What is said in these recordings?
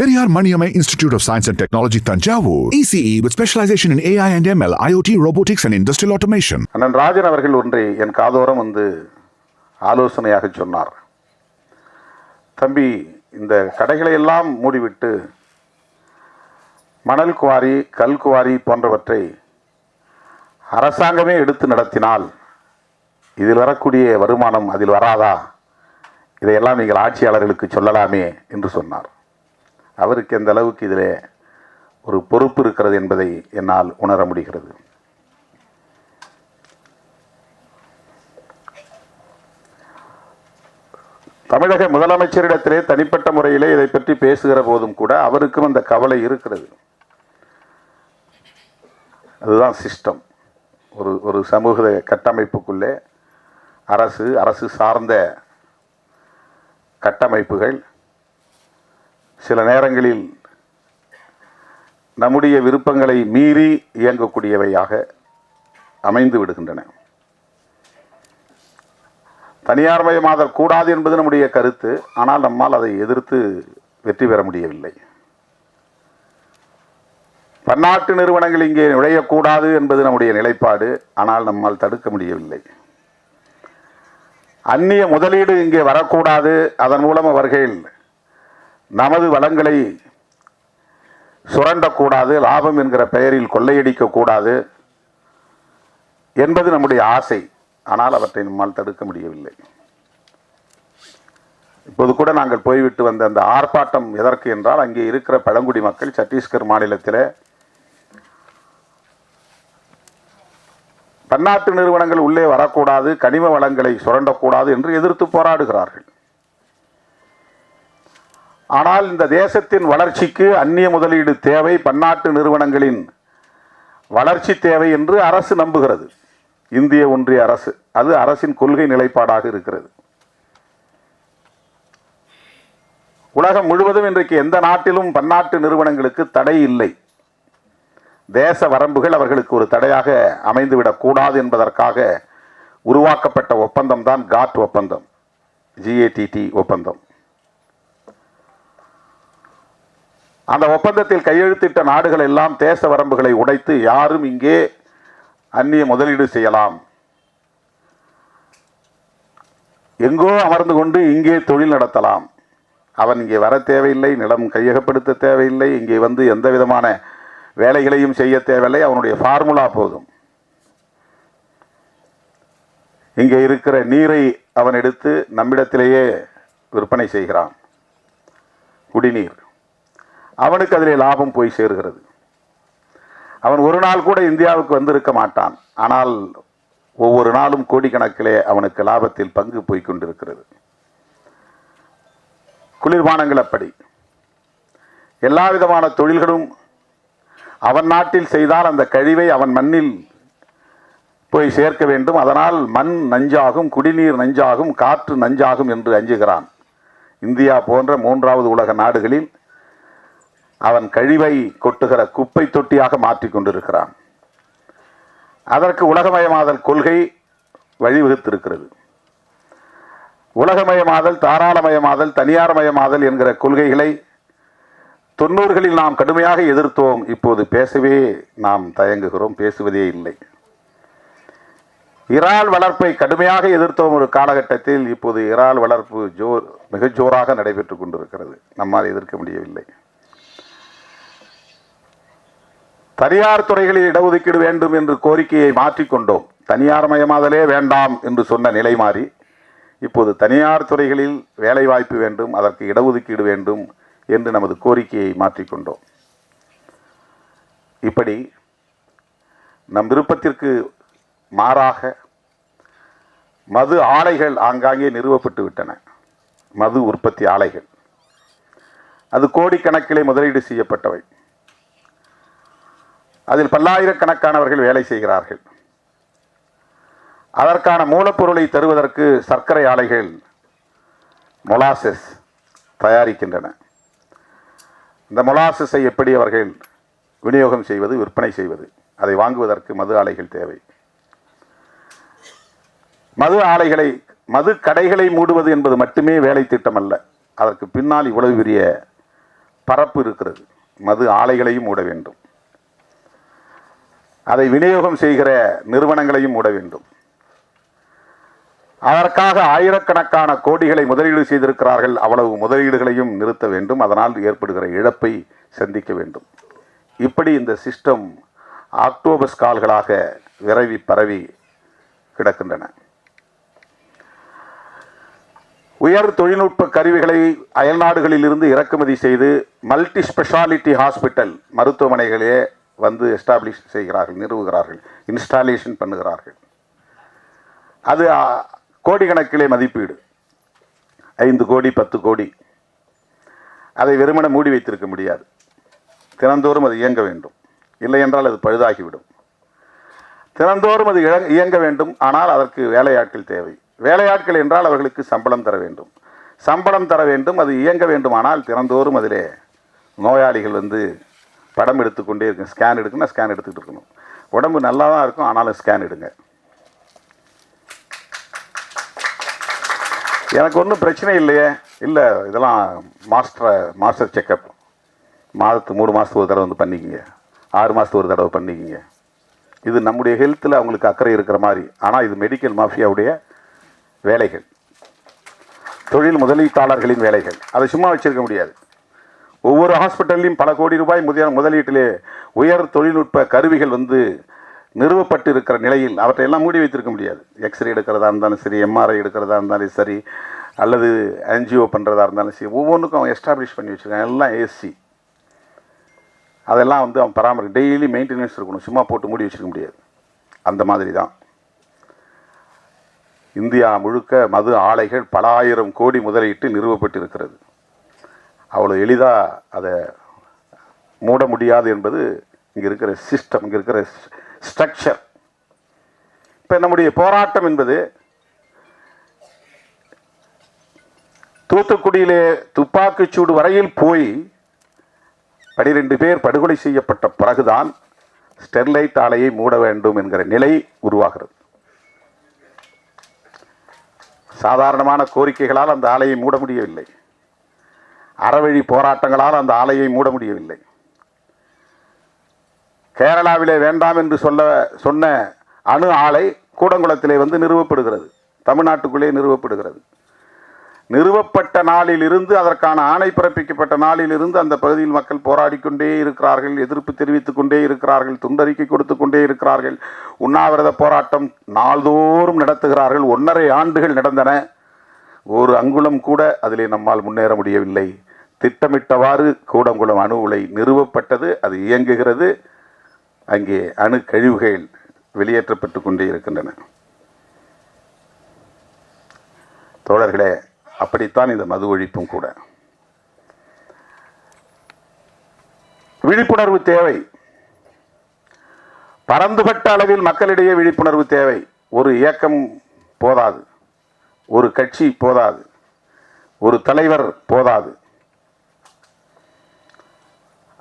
Periyar Maniamai Institute of Science and Technology, Tanjavur. ECE with specialization in AI and ML, IoT, robotics, and industrial automation. அண்ணன் ராஜன் அவர்கள் ஒன்றை என் காதோரம் வந்து ஆலோசனையாக சொன்னார் தம்பி இந்த கடைகளை எல்லாம் மூடிவிட்டு மணல் குவாரி கல் குவாரி போன்றவற்றை அரசாங்கமே எடுத்து நடத்தினால் இதில் வரக்கூடிய வருமானம் அதில் வராதா இதையெல்லாம் நீங்கள் ஆட்சியாளர்களுக்கு சொல்லலாமே என்று சொன்னார் அவருக்கு எந்த அளவுக்கு இதில் ஒரு பொறுப்பு இருக்கிறது என்பதை என்னால் உணர முடிகிறது. தமிழக முதலமைச்சரிடத்திலே தனிப்பட்ட முறையிலே இதை பற்றி பேசுகிற போதும் கூட அவருக்கும் அந்த கவலை இருக்கிறது. அதுதான் சிஸ்டம். ஒரு ஒரு சமூக கட்டமைப்புக்குள்ளே அரசு அரசு சார்ந்த கட்டமைப்புகள் சில நேரங்களில் நம்முடைய விருப்பங்களை மீறி இயங்கக்கூடியவையாக அமைந்து விடுகின்றன. தனியார் மயமாதல் கூடாது என்பது நம்முடைய கருத்து. ஆனால் நம்மால் அதை எதிர்த்து வெற்றி பெற முடியவில்லை. பன்னாட்டு நிறுவனங்கள் இங்கே நுழையக்கூடாது என்பது நம்முடைய நிலைப்பாடு. ஆனால் நம்மால் தடுக்க முடியவில்லை. அந்நிய முதலீடு இங்கே வரக்கூடாது. அதன் மூலம் அவர்கள் நமது வளங்களை சுரண்டக்கூடாது லாபம் என்கிற பெயரில் கொள்ளையடிக்கக்கூடாது என்பது நம்முடைய ஆசை. ஆனால் அவற்றை நம்மால் தடுக்க முடியவில்லை. இப்போது கூட நாங்கள் போய்விட்டு வந்த அந்த ஆர்ப்பாட்டம் எதற்கு என்றால் அங்கே இருக்கிற பழங்குடி மக்கள் சத்தீஸ்கர் மாநிலத்தில் பன்னாட்டு நிறுவனங்கள் உள்ளே வரக்கூடாது கனிம வளங்களை சுரண்டக்கூடாது என்று எதிர்த்து போராடுகிறார்கள். ஆனால் இந்த தேசத்தின் வளர்ச்சிக்கு அந்நிய முதலீடு தேவை பன்னாட்டு நிறுவனங்களின் வளர்ச்சி தேவை என்று அரசு நம்புகிறது. இந்திய ஒன்றிய அரசு. அது அரசின் கொள்கை நிலைப்பாடாக இருக்கிறது. உலகம் முழுவதும் இன்றைக்கு எந்த நாட்டிலும் பன்னாட்டு நிறுவனங்களுக்கு தடை இல்லை. தேச வரம்புகள் அவர்களுக்கு ஒரு தடையாக அமைந்துவிடக்கூடாது என்பதற்காக உருவாக்கப்பட்ட ஒப்பந்தம். தான் காட் ஒப்பந்தம் ஜிஏடிடி ஒப்பந்தம். அந்த ஒப்பந்தத்தில் கையெழுத்திட்ட நாடுகள் எல்லாம் தேச வரம்புகளை உடைத்து யாரும் இங்கே அந்நிய முதலீடு செய்யலாம். எங்கோ அமர்ந்து கொண்டு இங்கே தொழில் நடத்தலாம். அவன் இங்கே வர தேவையில்லை நிலம் கையகப்படுத்த தேவையில்லை இங்கே வந்து எந்த விதமான வேலைகளையும் செய்ய தேவையில்லை அவனுடைய ஃபார்முலா போதும். இங்கே இருக்கிற நீரை அவன் எடுத்து நம்மிடத்திலேயே விற்பனை செய்கிறான். குடிநீர். அவனுக்கு அதிலே லாபம் போய் சேர்கிறது. அவன் ஒரு நாள் கூட இந்தியாவுக்கு வந்திருக்க மாட்டான். ஆனால் ஒவ்வொரு நாளும் கோடிக்கணக்கிலே அவனுக்கு லாபத்தில் பங்கு போய் கொண்டிருக்கிறது. குளிர்பானங்கள் அப்படி. எல்லா விதமான தொழில்களும் அவன் நாட்டில் செய்தால் அந்த கழிவை அவன் மண்ணில் போய் சேர்க்க வேண்டும். அதனால் மண் நஞ்சாகும் குடிநீர் நஞ்சாகும் காற்று நஞ்சாகும் என்று அஞ்சுகிறான். இந்தியா போன்ற மூன்றாவது உலக நாடுகளில் அவன் கழிவை கொட்டுகிற குப்பை தொட்டியாக மாற்றிக் கொண்டிருக்கிறான். அதற்கு உலகமயமாதல் கொள்கை வழிவகுத்திருக்கிறது. உலகமயமாதல் தாராளமயமாதல் தனியார்மயமாதல் என்கிற கொள்கைகளை தொண்ணூறுகளில் நாம் கடுமையாக எதிர்த்தோம். இப்போது பேசவே நாம் தயங்குகிறோம். பேசுவதே இல்லை. இறால் வளர்ப்பை கடுமையாக எதிர்த்தோம் ஒரு காலகட்டத்தில். இப்போது இறால் வளர்ப்பு ஜோர் மிக ஜோராக நடைபெற்றுக் கொண்டிருக்கிறது. நம்மால் எதிர்க்க முடியவில்லை. தனியார் துறைகளில் இடஒதுக்கீடு வேண்டும் என்று கோரிக்கையை மாற்றிக்கொண்டோம். தனியார் மயமாதலே வேண்டாம் என்று சொன்ன நிலை மாறி இப்போது தனியார் துறைகளில் வேலைவாய்ப்பு வேண்டும் அதற்கு இடஒதுக்கீடு வேண்டும் என்று நமது கோரிக்கையை மாற்றிக்கொண்டோம். இப்படி நம் விருப்பத்திற்கு மாறாக மது ஆலைகள் ஆங்காங்கே நிறுவப்பட்டு விட்டன. மது உற்பத்தி ஆலைகள். அது கோடிக்கணக்கிலே முதலீடு செய்யப்பட்டவை. அதில் பல்லாயிரக்கணக்கானவர்கள் வேலை செய்கிறார்கள். அதற்கான மூலப்பொருளை தருவதற்கு சர்க்கரை ஆலைகள் மொலாசஸ் தயாரிக்கின்றன. இந்த மொலாசஸை எப்படி அவர்கள் விநியோகம் செய்வது விற்பனை செய்வது? அதை வாங்குவதற்கு மது ஆலைகள் தேவை. மது ஆலைகளை மது கடைகளை மூடுவது என்பது மட்டுமே வேலை திட்டம் அல்ல. அதற்கு பின்னால் இவ்வளவு பெரிய பரப்பு இருக்கிறது. மது ஆலைகளையும் மூட வேண்டும். அதை விநியோகம் செய்கிற நிறுவனங்களையும் மூட வேண்டும். அதற்காக ஆயிரக்கணக்கான கோடிகளை முதலீடு செய்திருக்கிறார்கள். அவ்வளவு முதலீடுகளையும் நிறுத்த வேண்டும். அதனால் ஏற்படுகிற இழப்பை சந்திக்க வேண்டும். இப்படி இந்த சிஸ்டம் ஆக்டோபஸ் கால்களாக விரவி பரவி கிடக்கின்றன. உயர் தொழில்நுட்ப கருவிகளை அயல்நாடுகளில் இருந்து இறக்குமதி செய்து மல்டி ஸ்பெஷாலிட்டி ஹாஸ்பிட்டல் மருத்துவமனைகளே வந்து எஸ்டாப்ளிஷ் செய்கிறார்கள் நிறுவுகிறார்கள் இன்ஸ்டாலேஷன் பண்ணுகிறார்கள். அது கோடிக்கணக்கிலே மதிப்பீடு. ஐந்து கோடி பத்து கோடி. அதை வெறுமன மூடி வைத்திருக்க முடியாது. தினந்தோறும் அது இயங்க வேண்டும். இல்லை என்றால் அது பழுதாகிவிடும். தினந்தோறும் அது இயங்க வேண்டும். ஆனால் அதற்கு வேலையாட்கள் தேவை. வேலையாட்கள் என்றால் அவர்களுக்கு சம்பளம் தர வேண்டும். சம்பளம் தர வேண்டும் அது இயங்க வேண்டுமானால் தினந்தோறும் அதிலே நோயாளிகள் வந்து படம் எடுத்துக்கொண்டே இருக்கும் ஸ்கேன் எடுக்கணும்னா ஸ்கேன் எடுத்துக்கிட்டு இருக்கணும். உடம்பு நல்லா தான் இருக்கும் ஆனாலும் ஸ்கேன் எடுங்க. எனக்கு ஒன்றும் பிரச்சனை இல்லையே. இல்லை இதெல்லாம் மாஸ்டர் மாஸ்டர் செக்கப் மாதத்து மூணு மாதத்துக்கு ஒரு தடவை வந்து பண்ணிக்கிங்க. ஆறு மாதத்துக்கு ஒரு தடவை பண்ணிக்கிங்க. இது நம்முடைய ஹெல்த்தில் அவங்களுக்கு அக்கறை இருக்கிற மாதிரி. ஆனால் இது மெடிக்கல் மாஃபியாவுடைய வேலைகள். தொழில் முதலீட்டாளர்களின் வேலைகள். அதை சும்மா வச்சுருக்க முடியாது. ஒவ்வொரு ஹாஸ்பிட்டல்லையும் பல கோடி ரூபாய் முதல முதலீட்டிலே உயர் தொழில்நுட்ப கருவிகள் வந்து நிறுவப்பட்டு இருக்கிற நிலையில் அவற்றை எல்லாம் மூடி வைத்திருக்க முடியாது. எக்ஸ்ரே எடுக்கிறதா இருந்தாலும் சரி எம்ஆர்ஐ எடுக்கிறதா இருந்தாலும் சரி அல்லது என்ஜிஓ பண்ணுறதா இருந்தாலும் சரி ஒவ்வொன்றுக்கும் அவன் எஸ்டாப்ளிஷ் பண்ணி வச்சுருக்கான் எல்லாம் ஏசி அதெல்லாம் வந்து அவன் பராமரி டெய்லி மெயின்டெனன்ஸ் இருக்கணும். சும்மா போட்டு மூடி வச்சுருக்க முடியாது. அந்த மாதிரி தான். இந்தியா முழுக்க மது ஆலைகள் பல ஆயிரம் கோடி முதலீட்டு நிறுவப்பட்டு இருக்கிறது அவ்வளோ எளிதாக அதை மூட முடியாது என்பது இங்கே இருக்கிற சிஸ்டம் இங்கே இருக்கிற ஸ்ட்ரக்சர் இப்போ நம்முடைய போராட்டம் என்பது தூத்துக்குடியிலே துப்பாக்கிச்சூடு வரையில் போய் பனிரெண்டு பேர் படுகொலை செய்யப்பட்ட பிறகுதான் ஸ்டெர்லைட் ஆலையை மூட வேண்டும் என்கிற நிலை உருவாகிறது. சாதாரணமான கோரிக்கைகளால் அந்த ஆலையை மூட முடியவில்லை. அறவழி போராட்டங்களால் அந்த ஆலையை மூட முடியவில்லை. கேரளாவிலே வேண்டாம் என்று சொல்ல சொன்ன அணு ஆலை கூடங்குளத்திலே வந்து நிறுவப்படுகிறது. தமிழ்நாட்டுக்குள்ளே நிறுவப்படுகிறது. நிறுவப்பட்ட நாளிலிருந்து அதற்கான ஆணை பிறப்பிக்கப்பட்ட நாளிலிருந்து அந்த பகுதியில் மக்கள் போராடிக்கொண்டே இருக்கிறார்கள் எதிர்ப்பு தெரிவித்துக் கொண்டே இருக்கிறார்கள் துண்டறிக்கை கொடுத்து கொண்டே இருக்கிறார்கள். உண்ணாவிரத போராட்டம் நாள்தோறும் நடத்துகிறார்கள். ஒன்றரை ஆண்டுகள் நடந்தன. ஒரு அங்குலம் கூட அதிலே நம்மால் முன்னேற முடியவில்லை. திட்டமிட்டவாறு கூடங்குளம் அணு உலை நிறுவப்பட்டது அது இயங்குகிறது. அங்கே அணு கழிவுகள் வெளியேற்றப்பட்டு கொண்டே இருக்கின்றன. தோழர்களே அப்படித்தான் இந்த மது ஒழிப்பும் கூட. விழிப்புணர்வு தேவை. பரந்துபட்ட அளவில் மக்களிடையே விழிப்புணர்வு தேவை. ஒரு இயக்கம் போதாது. ஒரு கட்சி போதாது. ஒரு தலைவர் போதாது.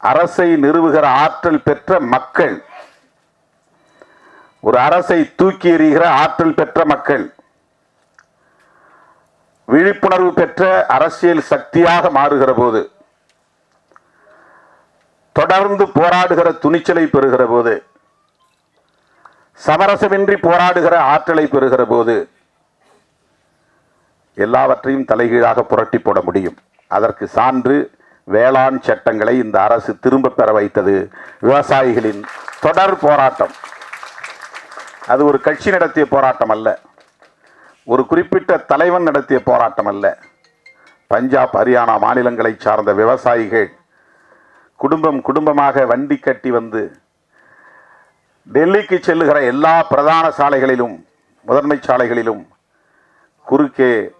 அரசை நிறுவுகிற ஆற்றல் பெற்ற மக்கள். ஒரு அரசை தூக்கி எறிகிற ஆற்றல் பெற்ற மக்கள். விழிப்புணர்வு பெற்ற அரசியல் சக்தியாக மாறுகிற போது. தொடர்ந்து போராடுகிற துணிச்சலை பெறுகிற போது. சமரசமின்றி போராடுகிற ஆற்றலை பெறுகிற போது. எல்லாவற்றையும் தலைகீழாக புரட்டி போட முடியும். அதற்கு சான்று வேளாண் சட்டங்களை இந்த அரசு திரும்ப பெற வைத்தது விவசாயிகளின் தொடர் போராட்டம். அது ஒரு கட்சி நடத்திய போராட்டம் அல்ல. ஒரு குறிப்பிட்ட தலைவன் நடத்திய போராட்டம் அல்ல. பஞ்சாப் ஹரியானா மாநிலங்களை சார்ந்த விவசாயிகள் குடும்பம் குடும்பமாக வண்டி கட்டி வந்து டெல்லிக்கு செல்லுகிற எல்லா பிரதான சாலைகளிலும் முதன்மை சாலைகளிலும் குறுக்கே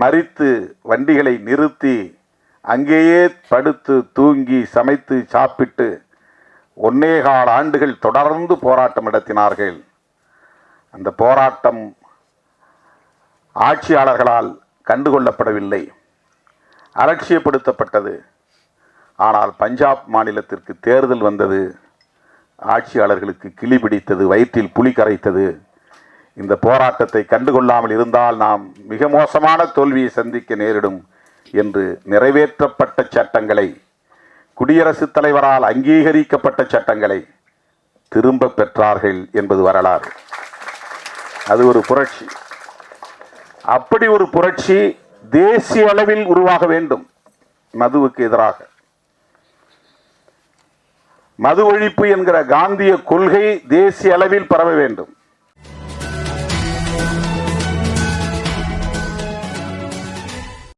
மறித்து வண்டிகளை நிறுத்தி அங்கேயே படுத்து தூங்கி சமைத்து சாப்பிட்டு ஒன்னேகால் ஆண்டுகள் தொடர்ந்து போராட்டம் நடத்தினார்கள். அந்த போராட்டம் ஆட்சியாளர்களால் கண்டுகொள்ளப்படவில்லை. அலட்சியப்படுத்தப்பட்டது. ஆனால் பஞ்சாப் மாநிலத்திற்கு தேர்தல் வந்தது. ஆட்சியாளர்களுக்கு கிளி பிடித்தது வயிற்றில் புலி கரைத்தது. இந்த போராட்டத்தை கண்டுகொள்ளாமல் இருந்தால் நாம் மிக மோசமான தோல்வியை சந்திக்க நேரிடும். என்று நிறைவேற்றப்பட்ட சட்டங்களை குடியரசுத் தலைவரால் அங்கீகரிக்கப்பட்ட சட்டங்களை திரும்ப பெற்றார்கள் என்பது வரலாறு. அது ஒரு புரட்சி. அப்படி ஒரு புரட்சி தேசிய அளவில் உருவாக வேண்டும். மதுவுக்கு எதிராக. மது ஒழிப்பு என்கிற காந்திய கொள்கை தேசிய அளவில் பரவ வேண்டும்.